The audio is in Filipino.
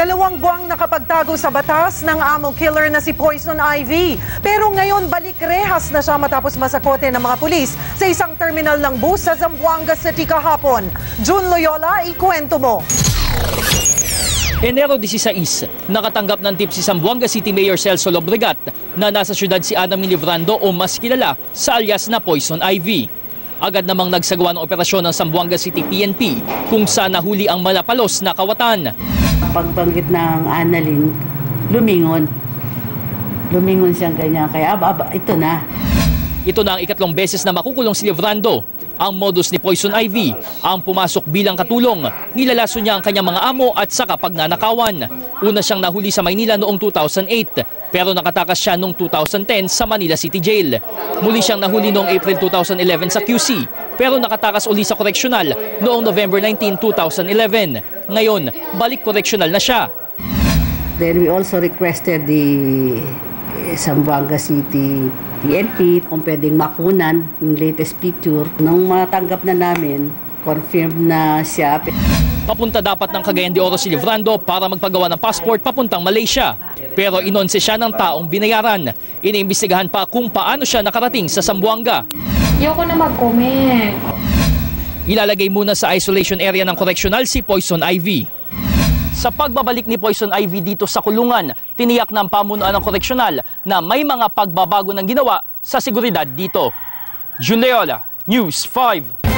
Dalawang buwang nakapagtago sa batas ng amo killer na si Poison Ivy. Pero ngayon balik rehas na siya matapos masakote ng mga pulis sa isang terminal ng bus sa Zamboanga City kahapon. June Loyola, ikwento mo. Enero 16, nakatanggap ng tip si Zamboanga City Mayor Celso Lobregat na nasa syudad si Adam Livrando o mas kilala sa alias na Poison Ivy. Agad namang nagsagawa ng operasyon ng Zamboanga City PNP kung saan nahuli ang malapalos na kawatan. Pagbanggit ng Annalyn, lumingon. Lumingon siyang ganyan. Kaya, aba, aba, ito na. Ito na ang ikatlong beses na makukulong si Livrando. Ang modus ni Poison Ivy, ang pumasok bilang katulong. Nilalaso niya ang kanyang mga amo at saka pagnanakawan. Una siyang nahuli sa Maynila noong 2008, pero nakatakas siya noong 2010 sa Manila City Jail. Muli siyang nahuli noong April 2011 sa QC, pero nakatakas uli sa koreksyonal noong November 19, 2011. Ngayon, balik koreksyonal na siya. Then we also requested the eh, Zamboanga City PNP kung pwedeng makunan yung latest picture. Nung matanggap na namin, confirmed na siya. Papunta dapat ng Cagayan de Oro si Livrando para magpagawa ng passport papuntang Malaysia. Pero inonse siya ng taong binayaran. Iniimbestigahan pa kung paano siya nakarating sa Zamboanga. Ayoko na mag-comment. Ilalagay muna sa isolation area ng correctional si Poison Ivy. Sa pagbabalik ni Poison Ivy dito sa kulungan, tiniyak ng pamunuan ng correctional na may mga pagbabago ng ginawa sa seguridad dito. Jun Leola, News 5.